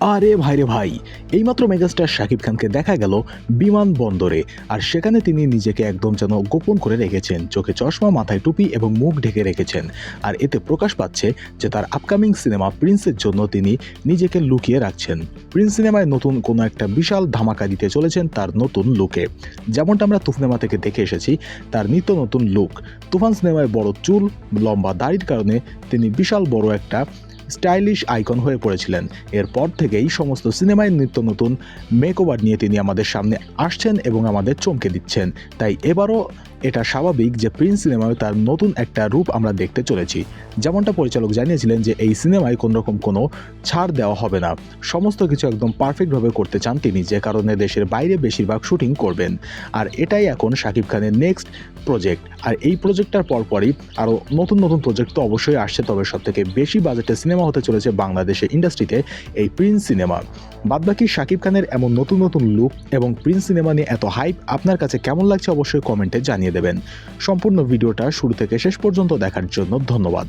আরে ভাই রে ভাই, এইমাত্র মেগাস্টার শাকিব খানকে দেখা গেল বিমানবন্দরে আর সেখানে তিনি নিজেকে একদম যেন গোপন করে রেখেছেন, চোখে চশমা, মাথায় টুপি এবং মুখ ঢেকে রেখেছেন। আর এতে প্রকাশ পাচ্ছে যে তার আপকামিং সিনেমা প্রিন্সের জন্য তিনি নিজেকে লুকিয়ে রাখছেন। প্রিন্স সিনেমায় নতুন কোনো একটা বিশাল ধামাকা দিতে চলেছেন তার নতুন লুকে যেমনটা আমরা তুফনেমা থেকে দেখে এসেছি, তার নিত্য নতুন লুক তুফান সিনেমায় বড় চুল, লম্বা দাড়ির কারণে তিনি বিশাল বড় একটা স্টাইলিশ আইকন হয়ে পড়েছিলেন। এরপর থেকেই সমস্ত সিনেমায় নিত্য নতুন মেকওভার নিয়ে তিনি আমাদের সামনে আসছেন এবং আমাদের চমকে দিচ্ছেন। তাই এবারও এটা স্বাভাবিক যে প্রিন্স সিনেমায় তার নতুন একটা রূপ আমরা দেখতে চলেছি। যেমনটা পরিচালক জানিয়েছিলেন যে এই সিনেমায় কোনো রকম কোনো ছাড় দেওয়া হবে না। সমস্ত কিছু একদম পারফেক্টভাবে করতে চান তিনি, যে কারণে দেশের বাইরে বেশিরভাগ শুটিং করবেন। আর এটাই এখন শাকিব খানের নেক্সট প্রজেক্ট। আর এই প্রজেক্টটার পরপরই আরও নতুন নতুন প্রজেক্ট তো অবশ্যই আসছে, তবে সব থেকে বেশি বাজেটের সিনেমা হতে চলেছে বাংলাদেশের ইন্ডাস্ট্রিতে এই প্রিন্স সিনেমা। বাদবাকি শাকিব খানের এমন নতুন নতুন লুক এবং প্রিন্স সিনেমা নিয়ে এত হাইপ আপনার কাছে কেমন লাগছে অবশ্যই কমেন্টে জানিয়ে দেবেন। সম্পূর্ণ ভিডিওটা শুরু থেকে শেষ পর্যন্ত দেখার জন্য ধন্যবাদ।